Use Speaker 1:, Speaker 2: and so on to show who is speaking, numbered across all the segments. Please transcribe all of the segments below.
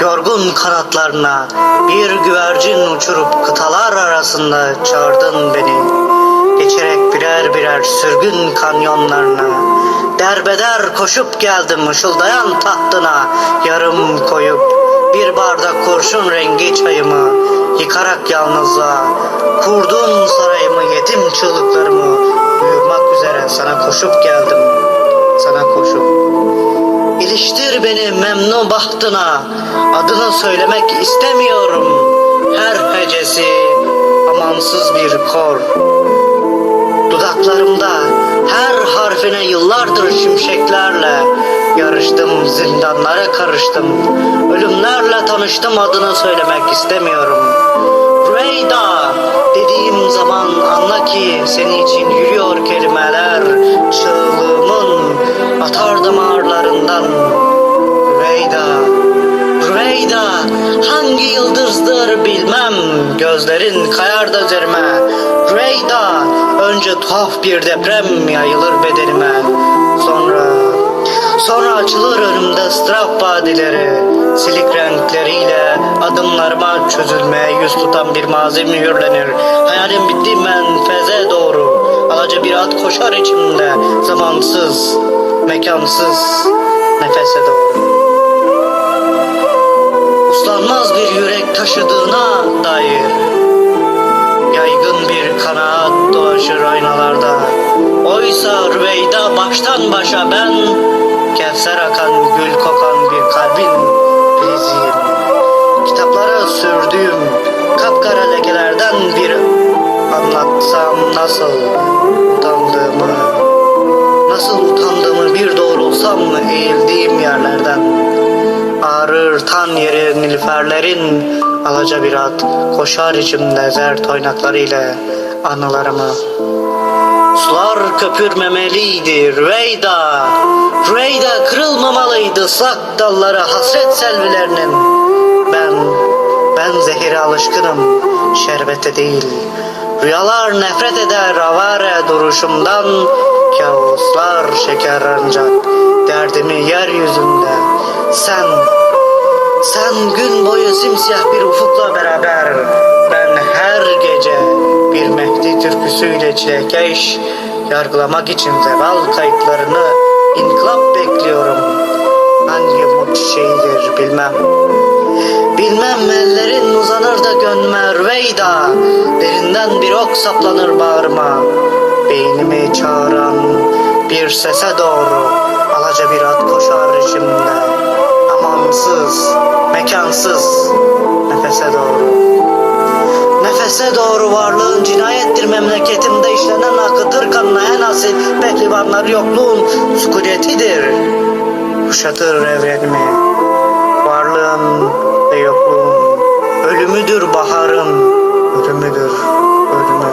Speaker 1: Yorgun kanatlarına bir güvercin uçurup kıtalar arasında çağırdın beni. Geçerek birer birer sürgün kanyonlarına Derbeder koşup geldim ışıldayan tahtına Yarım koyup bir bardak kurşun rengi çayımı Yıkarak yalnızlığa Kurdum sarayımı yetim çığlıklarımı Uyumak üzere sana koşup geldim İliştir beni memnun bahtına. Adını söylemek istemiyorum. Her hecesi amansız bir kor. Dudaklarımda her harfine yıllardır şimşeklerle Yarıştım zindanlara karıştım. Ölümlerle tanıştım adını söylemek istemiyorum. Reyda dediğim zaman anla ki senin için yürüyor kelimeler hangi yıldızdır bilmem. Gözlerin kayar da üzerime. Rüveyda önce tuhaf bir deprem yayılır bedenime. Sonra Sonra açılır önümde ıstırap vadileri. Silik renkleriyle adımlarıma çözülmeye yüz tutan bir mazi mühürlenir Hayalim bitti menfeze doğru. Alaca bir at koşar içimde. Zamansız, mekansız, nefese doğru Uslanmaz bir yürek taşıdığına dair Yaygın bir kanaat dolaşır aynalarda. Oysa Rüveyda baştan başa ben Kevser akan gül kokan bir kalbin filiziyim. Kitaplara sürdüğüm kapkara lekelerden bir anlatsam nasıl utandığımı Nasıl utandığımı bir doğrulsam eğildiğim yerlerden Ağrır tan yeri nilüferlerin alaca bir at Koşar içimde zert oynaklarıyla anılarımı. Sular köpürmemeliydi Rüveyda Rüveyda kırılmamalıydı ıslak dallara hasret selvilerinin. Ben, ben zehire alışkınım şerbete değil. Rüyalar nefret eder avare duruşumdan Kavuslar şeker ancak derdimi yeryüzünde simsiyah bir ufukla beraber Ben her gece bir Mehdi türküsüyle çilekeş Yargılamak için zeval kayıtlarını inkılap bekliyorum. Hangi umut çiçeğidir bilmem. Bilmem ellerin uzanır da gönme Rüveyda. Derinden bir ok saplanır bağrıma. Beynimi çağıran bir sese doğru Alaca bir at koşar içimde Amansız, mekansız Nefese doğru Nefese doğru varlığın cinayettir memleketimde işlenen akıtır kanına en asil pehlivanlar yokluğun sükunetidir. Kuşatır evrenimi, varlığın ve yokluğun, ölümüdür baharın, ölümüdür ölümü.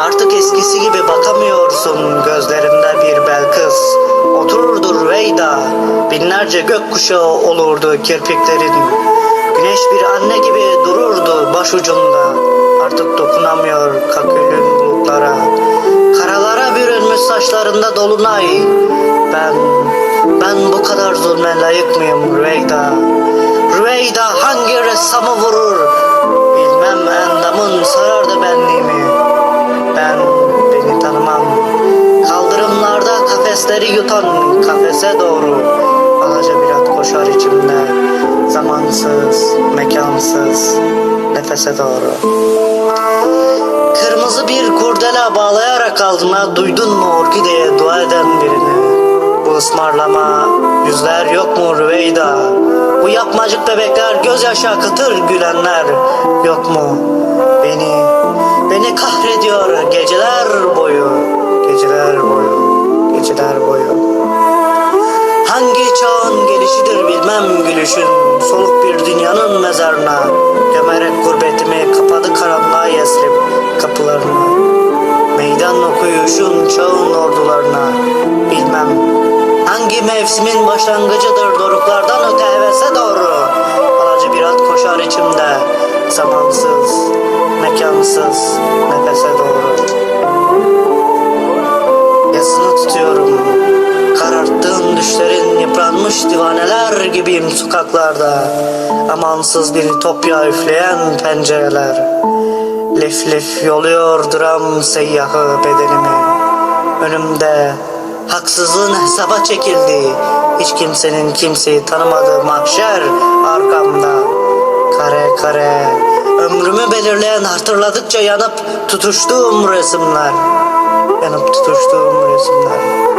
Speaker 1: Artık eskisi gibi bakamıyorsun gözlerimde bir belkıs. Otururdu Rüveyda, binlerce gökkuşağı olurdu kirpiklerin. Güneş bir anne gibi dururdu başucunda. Artık dokunamıyor kakülün bulutlara. Karalara bürünmüş saçlarında dolunay. Ben, ben bu kadar zulme layık mıyım Rüveyda? Rüveyda hangi ressamı vurur? Bilmem endamın sarar Kafesleri yutan kafese doğru alaca bir koşar içimde. Zamansız, mekansız, nefese doğru. Kırmızı bir kurdela bağlayarak aldığına duydun mu orkideye dua eden birini? Bu ısmarlama yüzler yok mu Rüveyda? Bu yapmacık bebekler gözyaşı akıtır gülenler yok mu? Beni, beni kahrediyor geceler boyu, geceler boyu, geceler boyu. Hangi çağın gelişidir bilmem gülüşün Soluk bir dünyanın mezarına. Gömerek gurbetimi kapadı karanlığa Yesrib kapılarını Meydan okuyuşun çağın ordularına. Bilmem hangi mevsimin başlangıcıdır Doruklardan öte hevese doğru. Alacı bir at koşar içimde. Zamansız, mekansız, nefese doğru gibiyim sokaklarda Amansız bir topya üfleyen pencereler. Lif lif yoluyor dram seyyahı bedenimi. Önümde haksızlığın hesaba çekildi. Hiç kimsenin kimseyi tanımadığı mahşer arkamda. Kare kare ömrümü belirleyen hatırladıkça yanıp tutuştuğum resimler. Yanıp tutuştuğum resimler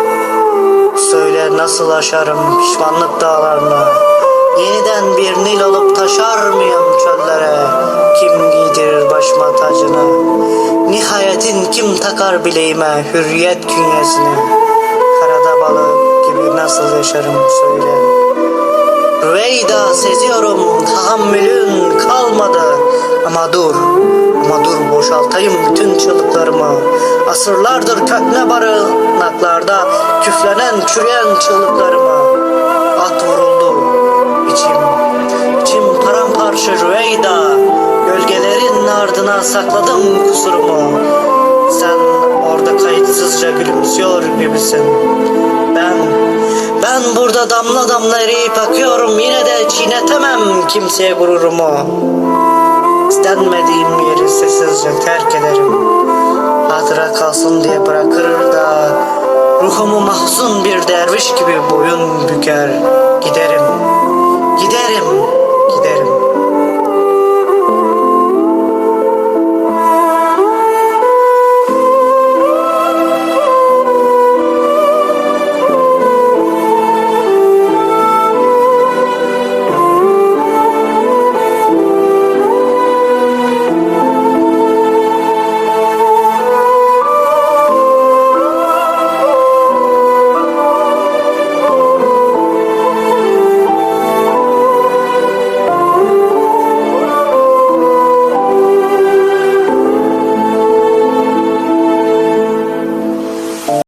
Speaker 1: Söyle nasıl aşarım pişmanlık dağlarını Yeniden bir Nil olup taşar mıyım çöllere? Kim giydirir başıma tacını? Nihayetin kim takar bileğime hürriyet künyesini? Karada balık gibi nasıl yaşarım söyle. Rüveyda seziyorum tahammülün kalmadı. Ama dur, ama dur boşaltayım bütün çığlıklarımı. Asırlardır kökne barınaklarda küflenen çürüyen çığlıklarımı At vuruldu içim, içim paramparça Rüveyda. Gölgelerin ardına sakladım kusurumu. Sen orada kayıtsızca gülümsüyor gibisin. Ben, ben burada damla damla eriyip akıyorum. Yine de çiğnetemem kimseye gururumu İstenmediğim yeri sessizce terk ederim. Hatıra kalsın diye bırakır da Ruhumu mahzun bir derviş gibi boyun büker giderim